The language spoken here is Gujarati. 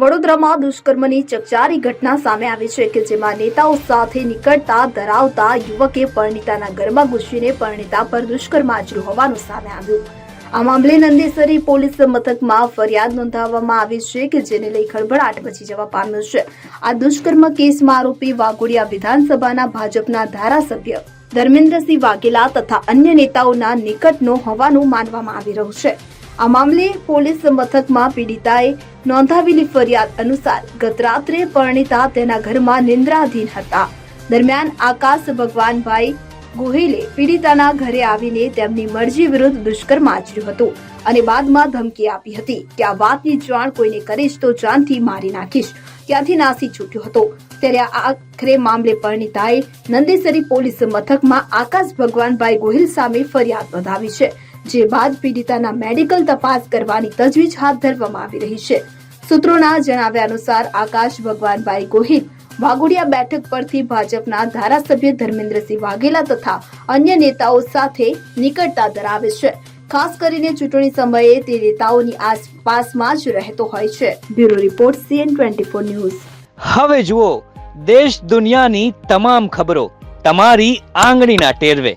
વડોદરામાં દુષ્કર્મની ચકચારી ઘટના સામે આવી છે કે જેમાં નેતાઓ સાથે નીકળતા, ધરાવતા યુવકે પરણિતાના ઘરમાં ઘૂસીને પરણિતા પર દુષ્કર્મ આચર્યું હોવાનું સામે આવ્યું. આ મામલે નંદેસરી પોલીસ મથકમાં ફરિયાદ નોંધાવવામાં આવી છે કે જેને લઈ ખળભળાટ મચી જવા પામ્યો છે. આ દુષ્કર્મ કેસમાં આરોપી વાઘોડિયા વિધાનસભાના ભાજપના ધારાસભ્ય ધર્મેન્દ્રસિંહ વાઘેલા તથા અન્ય નેતાઓના નિકટનો હોવાનું માનવામાં આવી રહ્યું છે. આ મામલે પોલીસ મથકમાં પીડિતાએ નોંધાવેલી ફરિયાદ અનુસાર ગત રાત્રે પરણિતા તેના ઘરમાં નિંદ્રાધીન હતા. દરમિયાન આકાશ ભગવાનભાઈ ગોહિલે પીડિતાના ઘરે આવીને તેમની મરજી વિરુદ્ધ દુષ્કર્મ આચર્યું હતું અને બાદમાં ધમકી આપી હતી કે આ વાતની જાણ કોઈને કરીશ તો જાનથી મારી નાખીશ. ત્યાંથી નાસી છૂટ્યો હતો. ત્યારે આખરે મામલે પરણિતાએ નંદેસરી પોલીસ મથકમાં આકાશ ભગવાનભાઈ ગોહિલ સામે ફરિયાદ નોંધાવી છે. જે બાદ પીડિતાના મેડિકલ તપાસ કરવાની તજવીજ હાથ ધરવામાં આવી રહી છે. સૂત્રોના જણાવ્યા અનુસાર, આકાશ ભગવાનભાઈ ગોહિલ વાઘોડિયા બેઠક પરથી ભાજપના ધારાસભ્ય ધર્મેન્દ્રસિંહ વાઘેલા તથા અન્ય નેતાઓ સાથે નિકટતા ધરાવે છે. ખાસ કરીને ચૂંટણી સમયે તે નેતાઓની આસપાસમાં જ રહેતો હોય છે. Bureau report, CN twenty four news. હવે જુઓ, દેશ દુનિયાની તમામ ખબરો તમારી આંગળીના ટેરવે.